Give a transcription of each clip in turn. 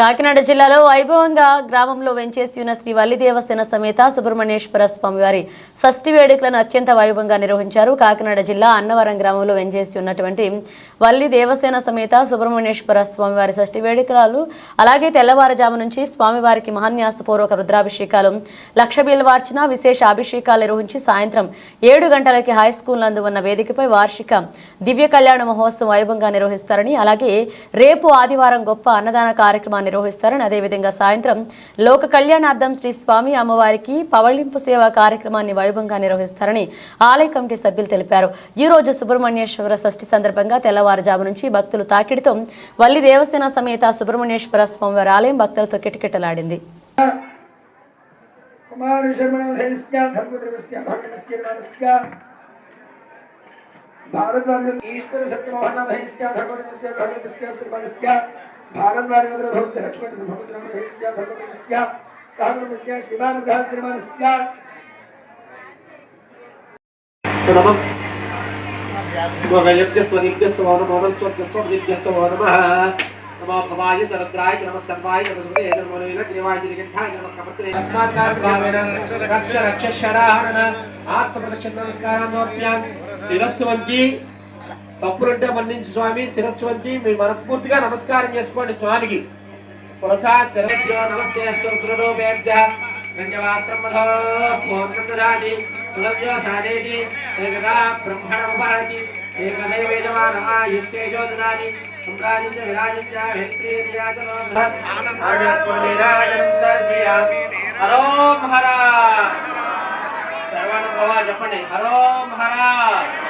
Kakinada జిల్లాలో వైభవంగా గ్రామంలో వెంచేసి ఉన్న శ్రీ వల్లి దేవసేన సమేత సుబ్రహ్మణ్యేశ్వర స్వామివారి షష్ఠి వేడుకలను అత్యంత వైభవంగా నిర్వహించారు. కాకినాడ జిల్లా అన్నవరం గ్రామంలో వెంచేసి ఉన్నటువంటి వల్లి దేవసేన సమేత సుబ్రహ్మణ్యేశ్వర స్వామివారి షష్ఠి వేడుకలు అలాగే తెల్లవారుజాము నుంచి స్వామివారికి మహాన్యాసపూర్వక రుద్రాభిషేకాలు లక్ష బిల్వార్చన విశేష అభిషేకాలు నిర్వహించి సాయంత్రం ఏడు గంటలకి హై స్కూల్ నందు ఉన్న వేదికపై వార్షిక దివ్య కళ్యాణ మహోత్సవం వైభవంగా నిర్వహిస్తారని అలాగే రేపు ఆదివారం గొప్ప అన్నదాన కార్యక్రమాన్ని నిర్వహిస్తారని అదేవిధంగా సాయంత్రం లోక కళ్యాణార్థం శ్రీ స్వామి అమ్మవారికి పవళింపు సేవ కార్యక్రమాన్ని వైభవంగా నిర్వహిస్తారని ఆలయ కమిటీ సభ్యులు తెలిపారు. ఈ రోజు సుబ్రహ్మణ్యేశ్వర షష్ఠి సందర్భంగా తెల్లవారుజాము నుంచి భక్తులు తాకిడితో వల్లి దేవసేన సమేత సుబ్రహ్మణ్యేశ్వర స్వామివారి ఆలయం భక్తులతో కిటకిటలాడింది. కుమారశర్మణస్య భాగద్వారేంద్ర భవతి లక్ష్మణ భవతి రమేశ్య భగవతిస్య సాగరమస్య శివానుగ్రహ శ్రీమానస్య నమః స్వగయప్య స్వనిప్యస్వ వానమోదం స్వర్గస్వ నిప్యస్వ వానమః నమో శిరస్సు వంగి తప్పులుంటే మన్నించి స్వామి శిరస్సు వంచి మీ మనస్ఫూర్తిగా నమస్కారం చేసుకోండి స్వామికి. చెప్పండి. హరో మహారాజ్.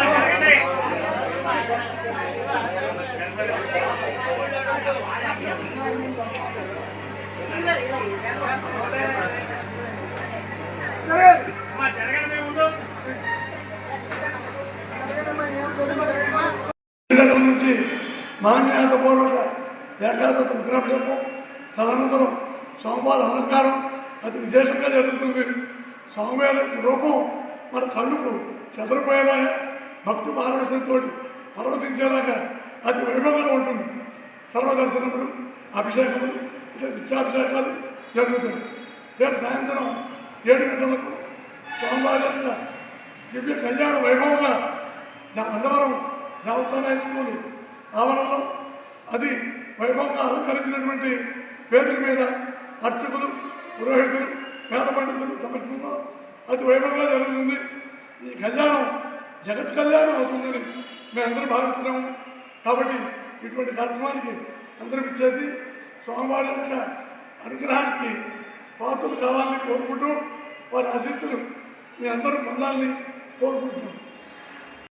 మాన్యాతపూర్వక ఏకాదశ ముద్రాభిషేకం తదనంతరం స్వామివారి అలంకారం అతి విశేషంగా జరుగుతుంది. స్వామివారి రూపం మన కళ్ళుకు చెదరిపోయేలాగా భక్తి పారవశంతో పరవశించేలాగా అతి వైభవంగా ఉంటుంది. సర్వదర్శనములు అభిషేకములు ఇట్లా నిత్యాభిషేకాలు జరుగుతాయి. రేపు సాయంత్రం ఏడు గంటలకు సోమవారి యొక్క దివ్య కళ్యాణ వైభవంగా దా- అన్నవరం దేవస్థాన హై ఆవరణలో అది వైభవంగా అలంకరించినటువంటి వేదిక మీద అర్చకులు పురోహితులు వేద పండితులు సమక్షంలో అతి వైభవంగా జరుగుతుంది. ఈ కళ్యాణం జగత్ కళ్యాణం అవుతుందని మేమందరూ భావిస్తున్నాము. కాబట్టి ఇటువంటి కార్యక్రమానికి అందరం ఇచ్చేసి స్వామివారి యొక్క అనుగ్రహానికి పాత్రలు కావాలని కోరుకుంటూ వారి ఆశీస్సులు మీ అందరూ పొందాలని కోరుకుంటున్నాం.